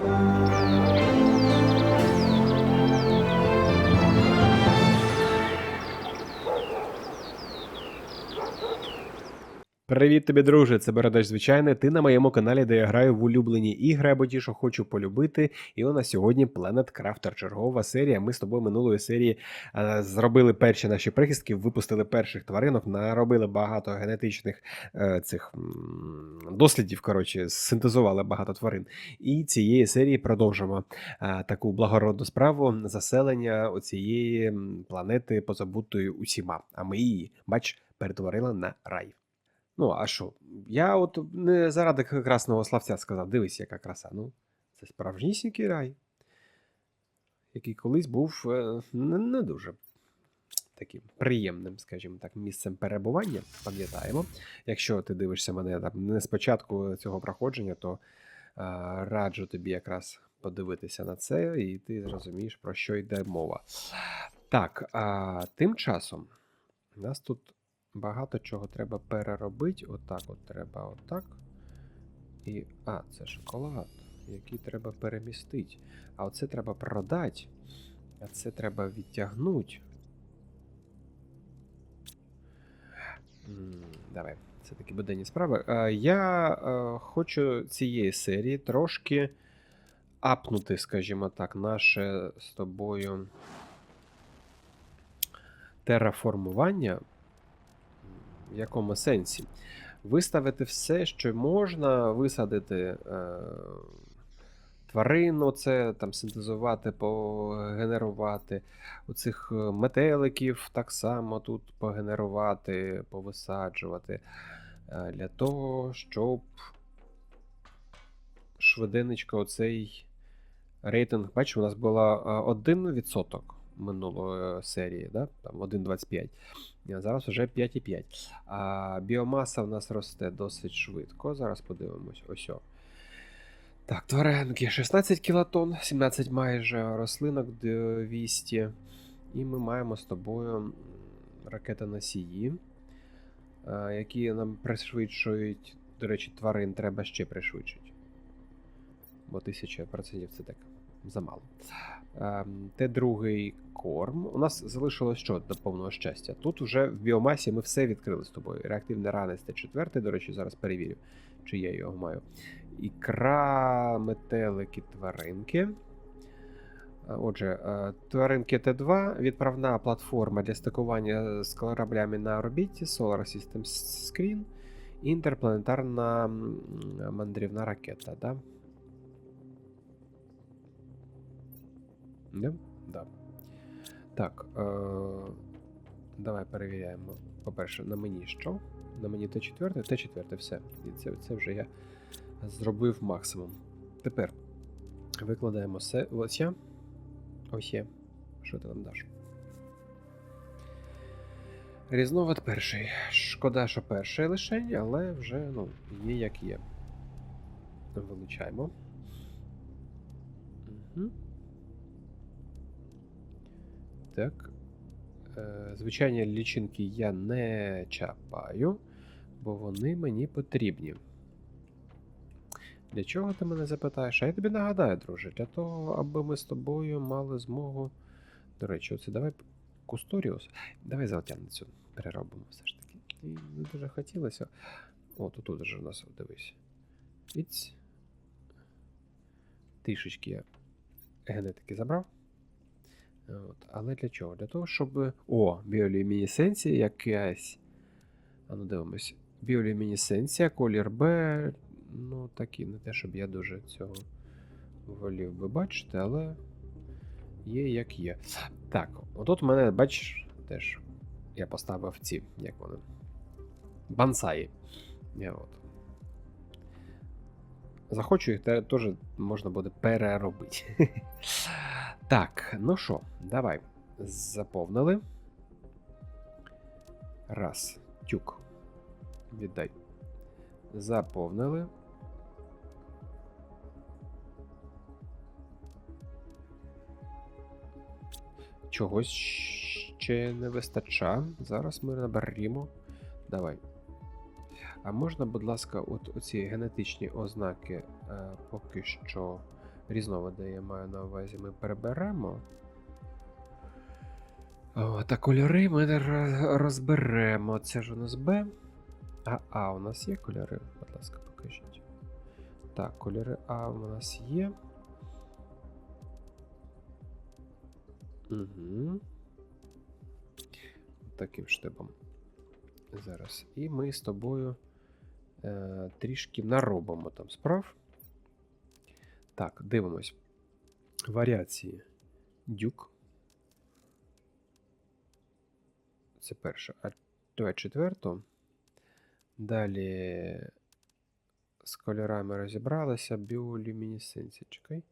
Thank you. Привіт тобі, друже! Це Бородач звичайний. Ти на моєму каналі, де я граю в улюблені ігри або ті, що хочу полюбити. І у нас сьогодні Planet Crafter, чергова серія. Ми з тобою минулої серії е, зробили перші наші прихистки, випустили перших тваринок, наробили багато генетичних е, цих м, дослідів. Коротше, синтезували багато тварин. І цієї серії продовжимо е, таку благородну справу заселення оцієї планети позабутої усіма. А ми її, бач, перетворили на рай. Ну, а що? Я от не заради красного славця сказав, дивись, яка краса. Ну, це справжнісінький рай, який колись був е, не, не дуже таким приємним, скажімо так, місцем перебування, пам'ятаємо. Якщо ти дивишся мене там не спочатку цього проходження, то е, раджу тобі якраз подивитися на це, і ти зрозумієш, про що йде мова. Так, а тим часом у нас тут багато чого треба переробити. Отак от треба отак. І. А, це шоколад, який треба перемістити. А оце треба продати. А це треба відтягнути. Давай, це такі буденні справи. Е, Я е, хочу цієї серії трошки апнути, скажімо так, наше з тобою тераформування. В якому сенсі? Виставити все, що можна, висадити е, тварину, це там синтезувати, погенерувати. Оцих е, метеликів так само тут погенерувати, повисаджувати. Е, для того, щоб швиденечко оцей рейтинг, бачиш, у нас було е, 1% минулої серії, да? там 1,25. Зараз вже 5,5. А біомаса в нас росте досить швидко. Зараз подивимось. Ось. о. Так, тваринки 16 кілотон, 17 майже рослинок 200. І ми маємо з тобою ракетоносії, які нам пришвидшують. До речі, тварин треба ще пришвидшити. Бо 1000% це так замало. Ем, Те другий корм. У нас залишилось що до повного щастя. Тут вже в біомасі ми все відкрили з тобою. Реактивний ранець Т4, до речі, зараз перевірю, чи я його маю. Ікра, метелики, тваринки. Отже, е, тваринки Т2, відправна платформа для стикування з кораблями на орбіті, Solar System Screen, інтерпланетарна мандрівна ракета. Да? Да? Да. Так. Е- давай перевіряємо. По-перше, на мені що? На мені Т4, Т4, все. І це, це вже я зробив максимум. Тепер викладаємо все. Ось я. Ось є. Що ти нам даш? Різновид перший. Шкода, що перший лишень, але вже ну, є як є. Вилучаємо. Угу. Так. Е, Звичайні лічинки я не чапаю, бо вони мені потрібні. Для чого ти мене запитаєш? А я тобі нагадаю, друже, для того, аби ми з тобою мали змогу. До речі, оце давай Кусторіус. Давай золотяницю переробимо все ж таки. І не дуже хотілося. О, тут тут же у нас дивись. Іць. Трішечки я генетики забрав. От. Але для чого? Для того, щоб. О, біолюмінесценція якась. А ну дивимось. Біолюмінесценція, колір Б. Ну, такі, не те, щоб я дуже цього волів би бачити, але є як є. Так, отут мене, бачиш, теж я поставив ці, як вони. Бансаї. Я от. Захочу їх теж можна буде переробити. Так, ну що, давай. Заповнили. Раз. Тюк. Віддай. Заповнили. Чогось ще не вистачає. Зараз ми наберемо. Давай. А можна, будь ласка, от оці генетичні ознаки е, поки що Різновиди я маю на увазі, ми переберемо. О, та кольори ми ро- розберемо. Це ж у нас Б. А А у нас є кольори? Будь ласка, покажіть. Так, кольори А у нас є. Угу. Таким штибом. Зараз. І ми з тобою е, трішки наробимо там справ. Так, дивимось. Варіації. Дюк. Це перше. А давай четверту. Далі з кольорами розібралися. Біолюмінесценція. Чекай.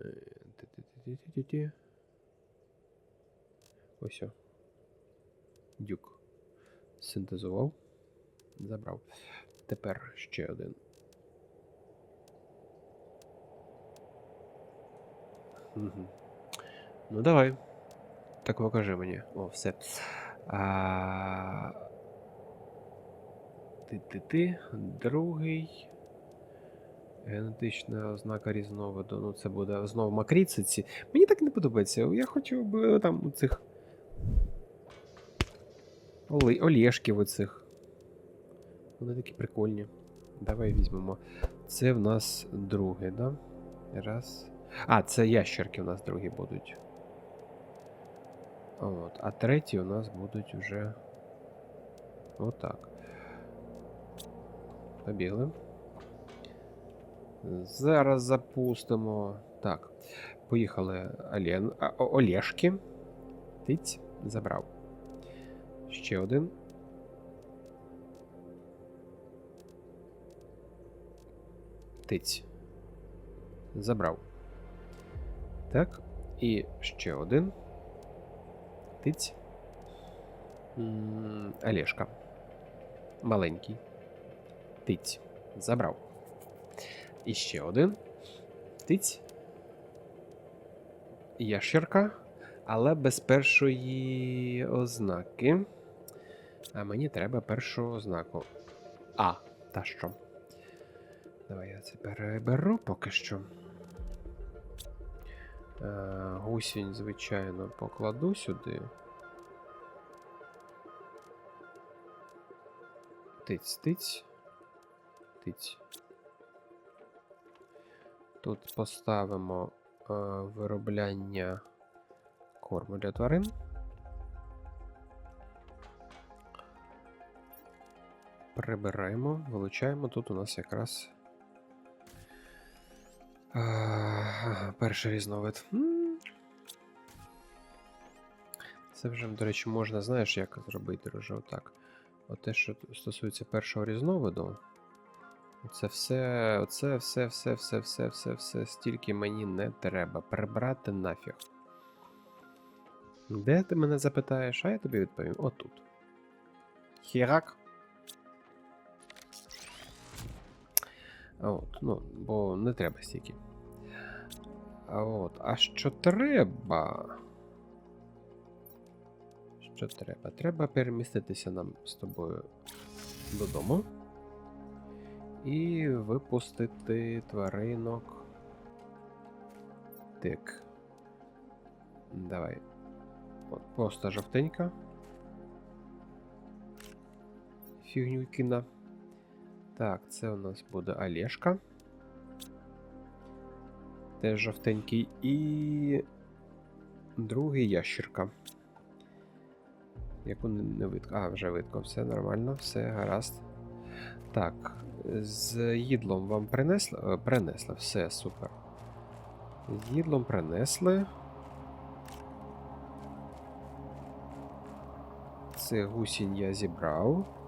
Е. Ось. Дюк. Синтезував. Забрав. Тепер ще один. Угу. Ну, давай. Так покажи мені. О, все. А... Ти-ти-ти. Другий. Генетична ознака різновиду. Ну, це буде знову макріциці. Мені так не подобається. Я хочу б там у цих. Олєшків оцих. Вони такі прикольні. Давай візьмемо. Це в нас другий, да? Раз. А, це ящерки у нас другі будуть. От. А треті у нас будуть вже. Отак. Побігли. Зараз запустимо. Так. Поїхали Олен... Олешки. Тиць. Забрав. Ще один. Тиць. Забрав. Так. І ще один. Тиць. Олешка. Маленький. Тиць. Забрав. І ще один. Тиць. Ящерка. Але без першої ознаки. А мені треба першу ознаку. А, та що. Давай я це переберу поки що. Е, Гусінь, звичайно, покладу сюди. Тиць, тиць. Тиць. Тут поставимо е, виробляння корму для тварин. Прибираємо, вилучаємо. Тут у нас якраз перший різновид. Це вже, до речі, можна, знаєш, як зробити, друже, отак. От те, що стосується першого різновиду, це все, оце все, все, все, все, все, все, стільки мені не треба. Прибрати нафіг. Де ти мене запитаєш, а я тобі відповім отут. Хірак. От, ну, бо не треба стільки. А от, а що треба? Що треба? Треба переміститися нам з тобою додому. І випустити тваринок. Так. Давай. От, просто жовтенька. Фігнюкіна. Так, це у нас буде Олешка. Теж жовтенький. І. Другий ящерка. Яку не, видко. А, вже видко, все нормально, все гаразд. Так, з їдлом вам принесли? Е, Принесли, все, супер. З їдлом принесли. Це гусінь я зібрав.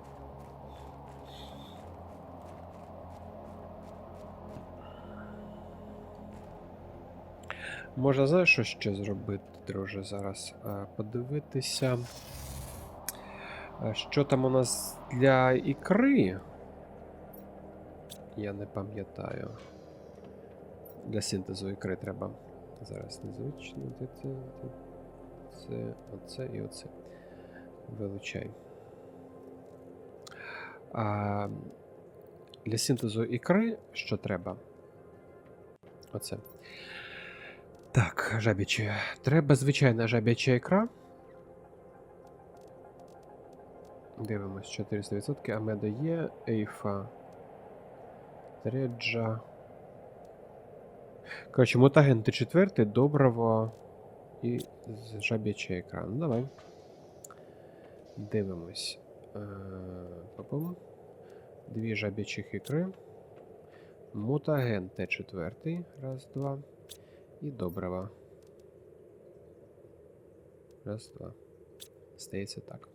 Можна, знаєш, що ще зробити, друже, зараз? Е, Подивитися. Е, Що там у нас для ікри? Я не пам'ятаю. Для синтезу ікри треба. Зараз незвично. Це? Це, оце і оце. Вилучай. А, для синтезу ікри що треба? Оце. Так, жабяче. Треба звичайна жабяча ікра. Дивимось, 400%. Амедо є, Ейфа. Треджа. Коротше, мутагенти четвертий, доброго і жабяча ікра. Ну, давай. Дивимось. Е, Дві жабячих ікри. Мутаген Т4. Раз, два. І добрива. Раз, два. Стається так.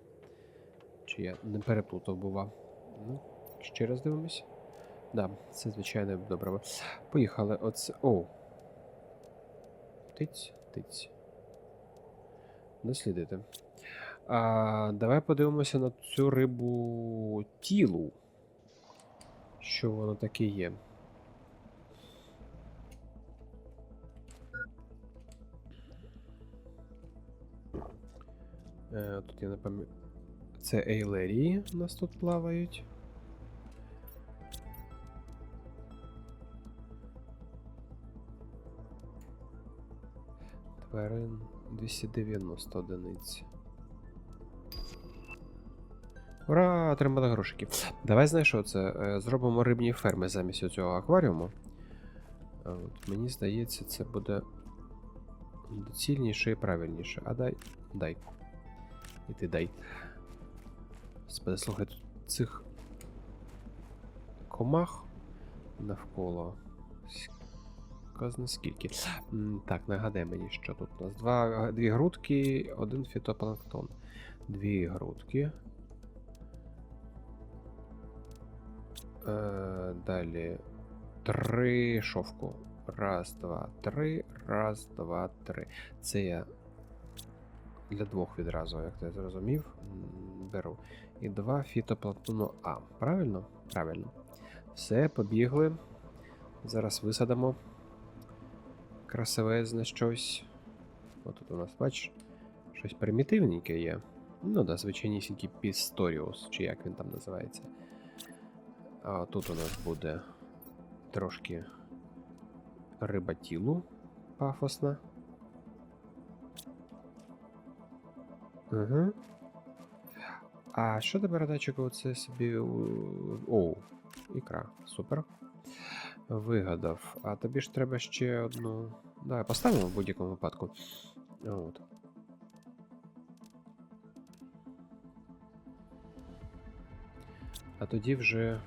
Чи я не переплутав, бува. Ну, ще раз дивимось. Да, це звичайне добриво. Поїхали. Оце. Оу. Тиць, тиць. Дослідити. А, давай подивимося на цю рибу тілу. Що воно таке є. Тут я не пам'ятаю. Це ейлерії у нас тут плавають. Тварин 290 одиниць. Ура! Отримали грошики. Давай знаєш що це? Е, Зробимо рибні ферми замість цього акваріуму. От, мені здається, це буде доцільніше і правильніше. А дай. Дай. І ти дай. Господи, слухай, тут цих комах навколо. Казна скільки. Так, нагадай мені, що тут у нас. Два, дві грудки, один фітопланктон. Дві грудки. Е, далі. Три шовку. Раз, два, три. Раз, два, три. Це я для двох відразу, як ти зрозумів, беру. І два фітопланктону А. Правильно? Правильно. Все, побігли. Зараз висадимо. Красивезне щось. Отут у нас, бачиш, щось примітивненьке є. Ну да, звичайнісінький Пісторіус, чи як він там називається. А тут у нас буде трошки риба тілу пафосна. Угу. А що тебе радачик оце собі. Оу, ікра. Супер. Вигадав. А тобі ж треба ще одну. Давай поставимо в будь-якому випадку. От. А тоді вже.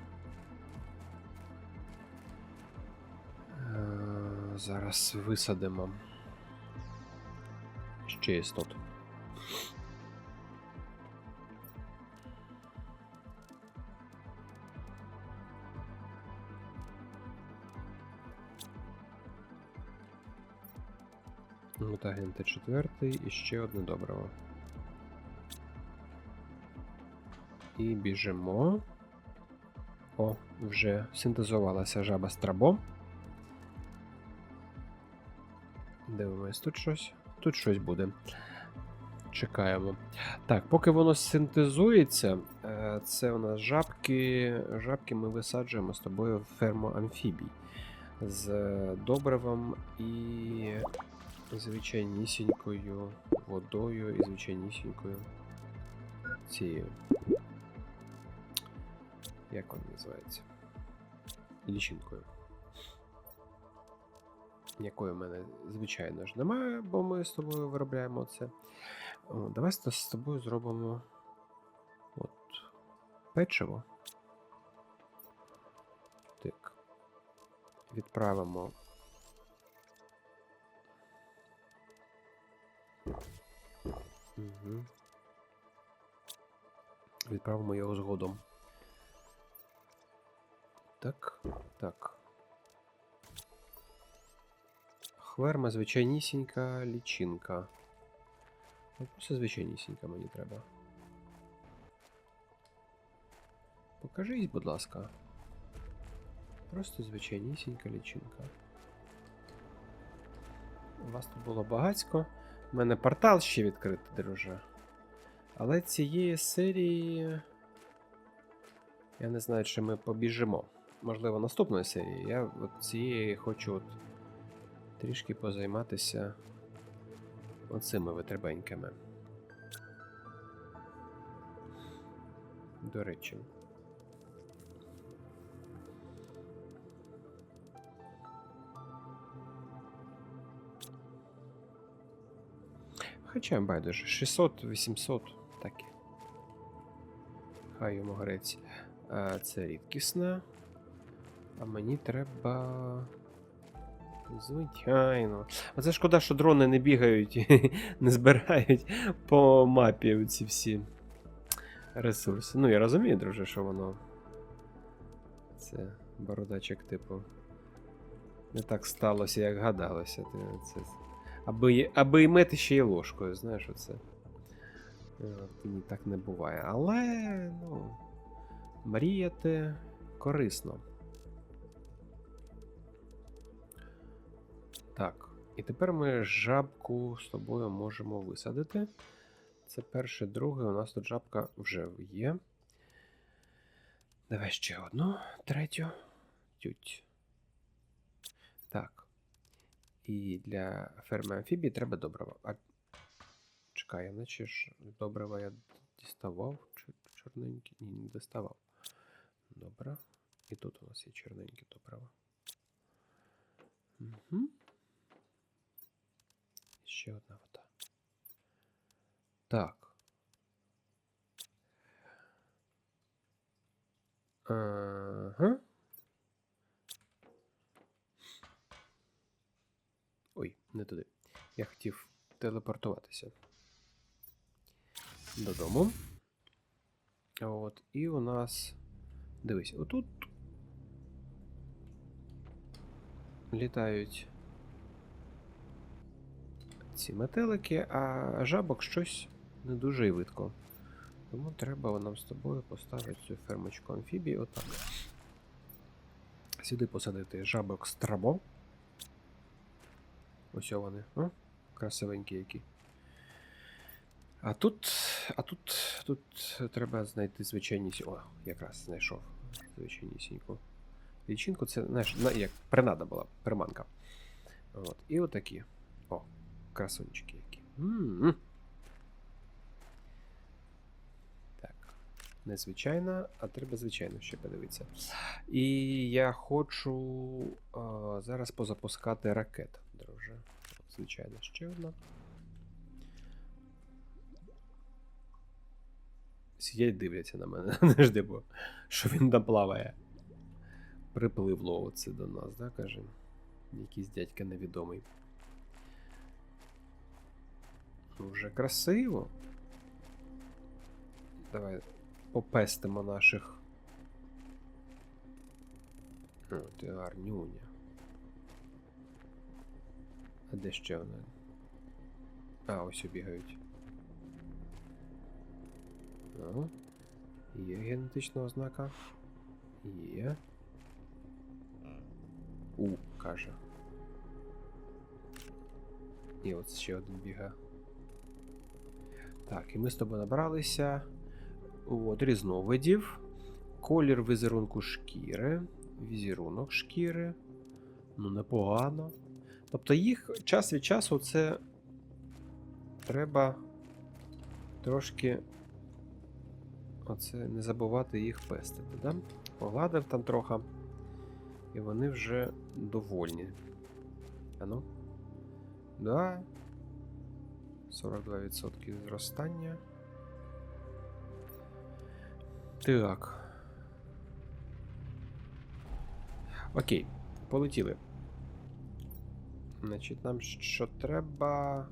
Е, Зараз висадимо. Ще істот. Мутаген Т4 і ще одне добриво. І біжимо. О, вже синтезувалася жаба страбо. Дивимось, тут щось. Тут щось буде. Чекаємо. Так, поки воно синтезується, е, це у нас жабки. Жабки ми висаджуємо з тобою в ферму амфібій. З добривом і звичайнісінькою водою і звичайнісінькою цією. Як вона називається? Лічинкою. Якої в мене, звичайно ж, немає, бо ми з тобою виробляємо це. О, давай з тобою зробимо от печиво. Так. Відправимо. Угу. Відправимо його згодом. Так, так. Хверма звичайнісінька лічинка. Ну, Просто звичайнісінька мені треба. Покажіть, будь ласка. Просто звичайнісінька лічинка. У вас тут було багацько. У мене портал ще відкритий, друже. Але цієї серії. Я не знаю, чи ми побіжимо. Можливо, наступної серії. Я от цієї хочу от трішки позайматися оцими витребеньками. До речі. Хоча байдуже, 600-800 такі. Хай йому грець. А, це рідкісна. А мені треба. Звичайно. Оце шкода, що дрони не бігають не збирають по мапі ці всі ресурси. Ну, я розумію, друже, що воно. Це бородачок, типу. Не так сталося, як гадалося. Це, аби, аби мити ще й ложкою, знаєш, оце. Е, так не буває. Але, ну. Мріяти корисно. Так, і тепер ми жабку з тобою можемо висадити. Це перше, друге, у нас тут жабка вже є. Давай ще одну, третю. Тють. Так. І для ферми амфібії треба добрива. А... Чекай, наче ж добрива я діставав. Чи чорненькі? Ні, не доставав. Добре. І тут у нас є чорненькі добрива. Угу. Ще одна вода. Так. Ага. Ой, не туди. Я хотів телепортуватися додому. От, і у нас. Дивись, отут літають ці метелики, а жабок щось не дуже і видко. Тому треба нам з тобою поставити цю фермочку амфібії отак. Сюди посадити жабок страбо. Ось вони. О, красивенькі які. А тут. А тут. Тут треба знайти звичайнісіньку. О, якраз знайшов звичайнісіньку. Лічинку це, знаєш, на, як принада була, приманка. От. І отакі. О, красунчики які. М-м. Так. Незвичайна, а треба звичайно ще подивитися. І я хочу а, зараз позапускати ракет, друже. Звичайно, ще одна. Сидять, дивляться на мене. Не жди, бо що він там плаває. Припливло оце до нас, да, каже? Якийсь дядька невідомий. Вже красиво. Давай попестимо наших. О, ти гарнюня. А де ще вони? А, ось бігають. Ага. Є генетична ознака. Є. У, каже. І от ще один біга. Так, і ми з тобою набралися от, різновидів. Колір візерунку шкіри. Візерунок шкіри. Ну, непогано. Тобто їх час від часу це треба трошки оце не забувати їх пестити, да? Погладив там трохи. І вони вже довольні. Ану. Да. 42% зростання. Так. Окей, полетіли. Значить, нам що треба.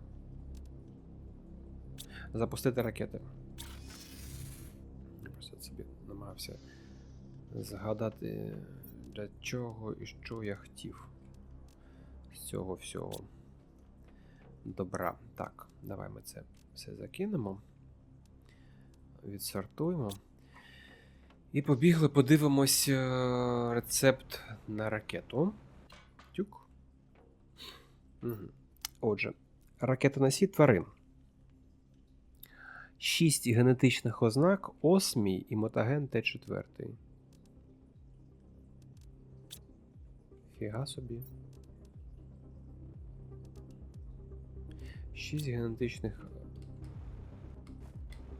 Запустити ракети. Я просто собі намагався згадати, для чого і що я хотів з цього всього. Добра. Так, давай ми це все закинемо. Відсортуємо. І побігли, подивимось е, рецепт на ракету. Угу. Отже, ракетоносій тварин. 6 генетичних ознак осмій і мотаген Т4. Фіга собі. 6 генетичних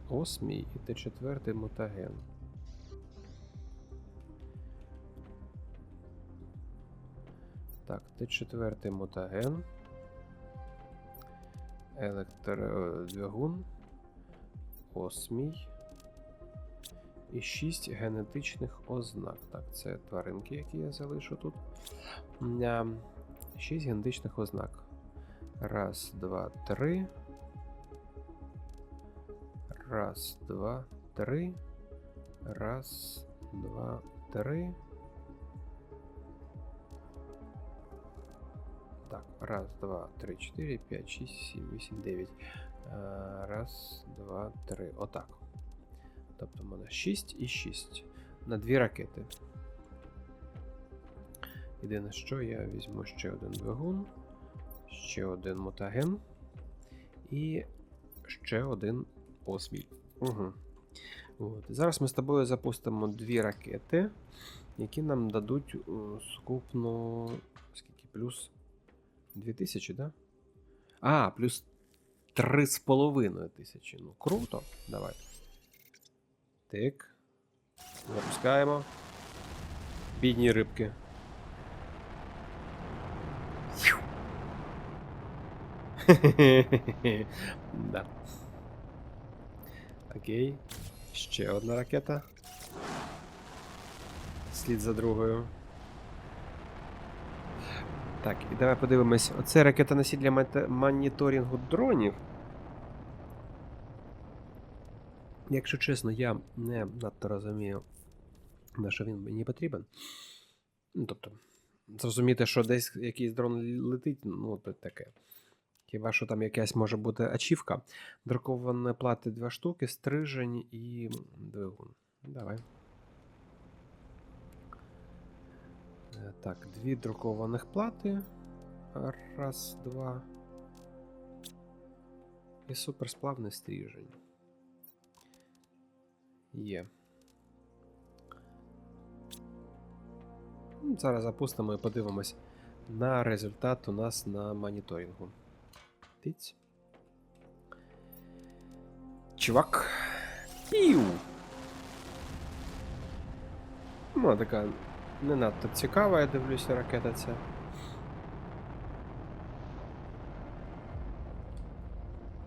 осмій і Т4 мутаген. Так, Т4 мутаген. Електродвигун. Осмій. І 6 генетичних ознак. Так, це тваринки, які я залишу тут. 6 генетичних ознак. Раз, два, три. Раз, два, три. Раз, два, три. Раз, два, три, чотири, п'ять, шість, сім, вісім, дев'ять. Е, Раз, два, три. Отак. Тобто в мене 6 і 6 на дві ракети. Єдине, що я візьму ще один двигун, ще один мутаген і ще один осміль. Угу. От. Зараз ми з тобою запустимо дві ракети, які нам дадуть е, сукупно. Скільки? Плюс 2000, да? А, плюс 3,5 тисячі. Ну, круто. Давай. Так. Запускаємо. Бідні рибки. да. Окей. Ще одна ракета. Слід за другою. Так, і давай подивимось. Оце ракета носій для моніторингу дронів. Якщо чесно, я не надто розумію, на що він мені потрібен. Ну, тобто, зрозуміти, що десь якийсь дрон летить, ну, то таке. Хіба що там якась може бути ачівка. Друковані плати два штуки, стрижень і двигун. Давай. Е, Так, дві друкованих плати. Раз, два. І суперсплавний стрижень. Є. Ну, Зараз запустимо і подивимось на результат у нас на моніторингу. Тиць. Чувак. Піу! Ну, така не надто цікава, я дивлюся, ракета ця.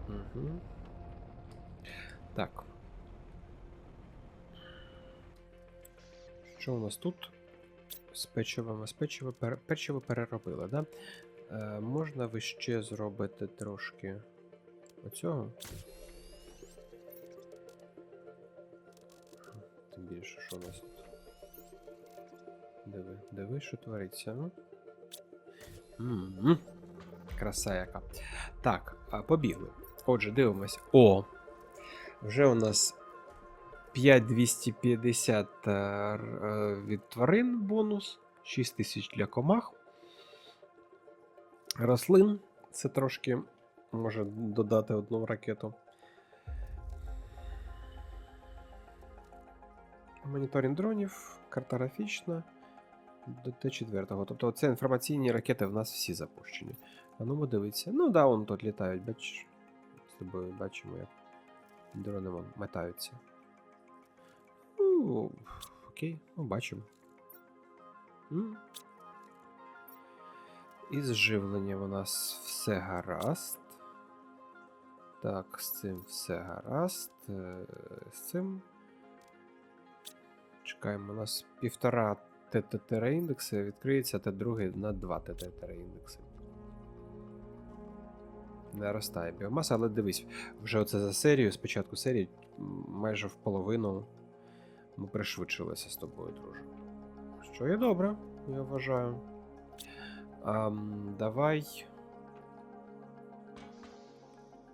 Угу. Так. Що у нас тут? З печивом, з печиво, пере- печиво переробили, да? Е, можна ви ще зробити трошки оцього? Тим більше, що у нас. Диви, що твориться, ну? М-м. Краса яка. Так, побігли. Отже, дивимось. О! Вже у нас 5250 е, е, від тварин бонус, 6000 для комах. Рослин. Це трошки може додати одну ракету. Моніторинг дронів, картографічна до Т4. Тобто це інформаційні ракети в нас всі запущені. А ну дивитися. Ну да, вон тут літають, бачиш. З тобою бачимо, як дрони вон метаються. Ну, окей, ну бачимо. М. Із живленням у нас все гаразд. Так, з цим все гаразд. Е, З цим. Чекаємо, у нас півтора ТТТР індекси відкриється, та другий на 2 ТТТР індекси. Наростає біомаса, але дивись, вже оце за серію, спочатку серії, майже в половину ми пришвидшилися з тобою, друже. Що є добре, я вважаю. Ам, давай.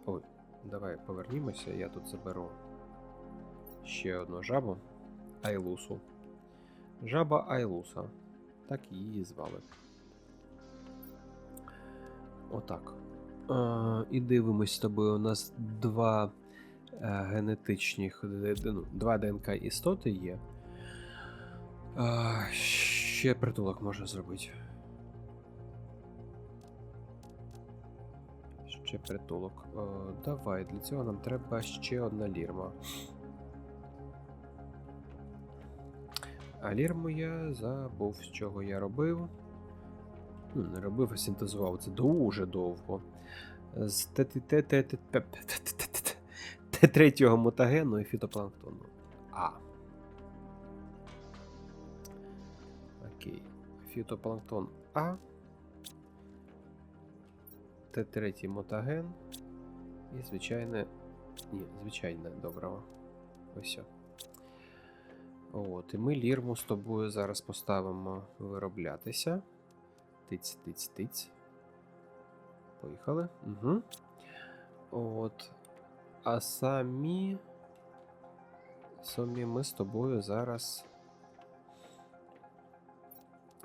Ой, давай повернімося, я тут заберу ще одну жабу. Айлусу. Жаба Айлуса. Так її звали. Отак. Е, і дивимось з тобою. У нас два е, генетичних, ну, два ДНК істоти є. Е, ще притулок можна зробити. Ще притулок. Е, давай, для цього нам треба ще одна лірма. А лірму я забув, з чого я робив. Ну, не робив, а синтезував. Це дуже довго. З Т3 мутагену і фітопланктону. А. Окей. Фітопланктон А. Т3 мутаген. І звичайне. Ні, звичайне доброго. Ось. От, і ми лірму з тобою зараз поставимо вироблятися. Тиць, тиць, тиць. Поїхали. Угу. От. А самі. Самі ми з тобою зараз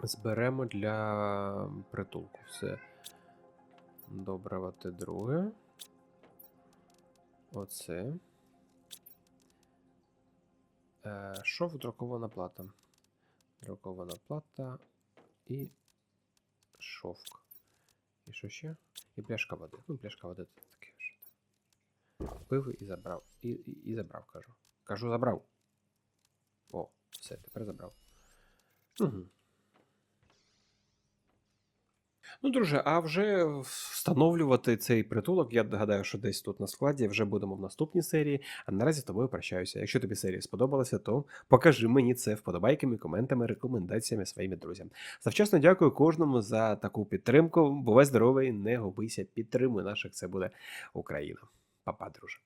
зберемо для притулку. Все. Доброго те друге. Оце. Е, Шов друкована плата. Друкована плата і шовк. І що ще? І пляшка води. Ну, пляшка води це таке вже. Пив і забрав. І, і, і забрав, кажу. Кажу, забрав. О, все, тепер забрав. Угу. Ну, друже, а вже встановлювати цей притулок, я гадаю, що десь тут на складі вже будемо в наступній серії. А наразі з тобою прощаюся. Якщо тобі серія сподобалася, то покажи мені це вподобайками, коментами, рекомендаціями своїм друзям. Завчасно дякую кожному за таку підтримку. Бувай здоровий, не губися, підтримуй наших. Це буде Україна. Па-па, друже.